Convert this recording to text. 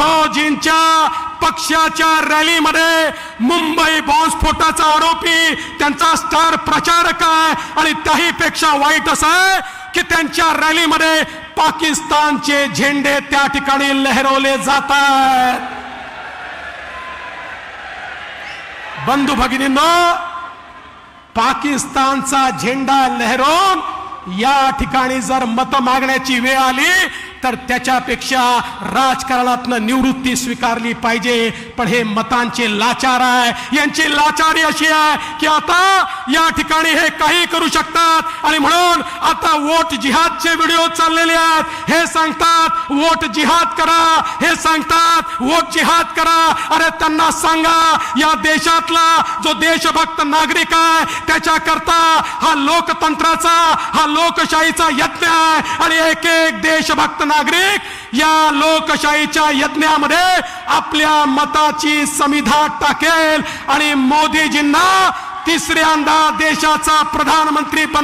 उद्धवजींच्या पक्षाच्या रॅलीमध्ये मुंबई बॉम्बस्फोटाचा आरोपी त्यांचा स्टार प्रचारक आहे आणि त्याही पेक्षा वाईट असं आहे की त्यांच्या रॅलीमध्ये पाकिस्तानचे झेंडे त्या ठिकाणी लहरवले जात आहेत. बंधू भगिनींनो पाकिस्तानचा झेंडा लहरवून या ठिकाणी जर मत मागण्याची वेळ आली तर त्याच्यापेक्षा राजकारणातनं निवृत्ती स्वीकारली पाहिजे. पण हे मतांचे लाचार आहे. यांची लाचारी अशी आहे की आता या ठिकाणी हे काही करू शकतात. आणि म्हणून आता वोट जिहादचे व्हिडिओ चाललेले आहेत. हे सांगतात वोट जिहाद करा. हे सांगतात वो जिहाद करा. अरे त्यांना सांगा या देशातला जो देशभक्त नागरिक आहे त्याच्याकरता हा लोकतंत्राचा हा लोकशाहीचा यज्ञ आहे. आणि एक एक देशभक्त नागरिक या लोकशाहीच्या यज्ञामध्ये आपल्या मताची समिधा टाकेल. आणि मोदीजींना तिसऱ्यांदा देशाचा प्रधानमंत्री बन